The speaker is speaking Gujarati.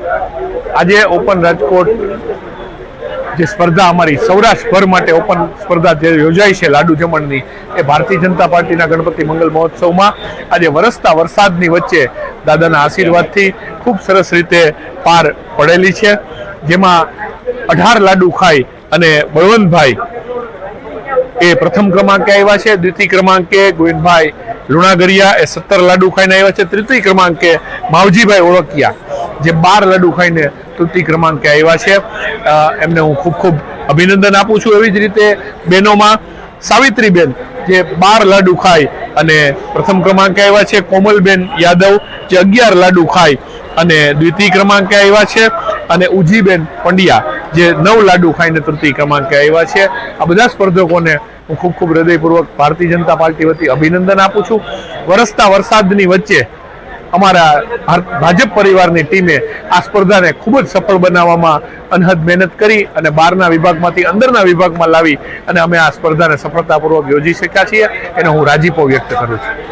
આજે ઓપન રાજકોટ જે સ્પર્ધા અમારી સૌરાષ્ટ્રભર માટે ઓપન સ્પર્ધા જે યોજાઈ છે લાડુ જમણની, એ ભારતીય જનતા પાર્ટીના ગણપતિ મંગલ મહોત્સવમાં આજે વરસતા વરસાદની વચ્ચે દાદાના આશીર્વાદથી ખૂબ સરસ રીતે પાર પડેલી છે, જેમાં અઢાર લાડુ ખાઈ અને બળવંતભાઈ એ પ્રથમ ક્રમાંકે આવ્યા છે, દ્વિતીય ક્રમાંકે ગોવિંદભાઈ લુણાગરિયા એ સત્તર લાડુ ખાઈને આવ્યા છે, તૃતીય ક્રમાંકે માવજીભાઈ ઓળકિયા જે બાર લાડુ ખાઈને તૃતીય ક્રમાંકે આવ્યા છે. એમને હું ખૂબ ખૂબ અભિનંદન આપું છું એવી જ રીતે બહેનોમાં સાવિત્રીબેન, જે બાર લાડુ ખાય અને પ્રથમ ક્રમાંકે આવ્યા છે. કોમલબેન યાદવ, જે અગિયાર લાડુ ખાય અને દ્વિતીય ક્રમાંકે આવ્યા છે. અને ઉજીબેન પંડ્યા, જે નવ લાડુ ખાઈને તૃતીય ક્રમાંકે આવ્યા છે. આ બધા સ્પર્ધકોને હું ખૂબ ખૂબ હૃદયપૂર્વક ભારતીય જનતા પાર્ટી વતી અભિનંદન આપું છું. વરસતા વરસાદની વચ્ચે અમારા ભાજપ પરિવારની ટીમે આ સ્પર્ધાને ખૂબ જ સફળ બનાવવામાં અનહદ મહેનત કરી અને બહારના વિભાગમાંથી અંદરના વિભાગમાં લાવી અને અમે આ સ્પર્ધાને સફળતાપૂર્વક યોજી શક્યા છીએ. એનો હું રાજીપો વ્યક્ત કરું છું.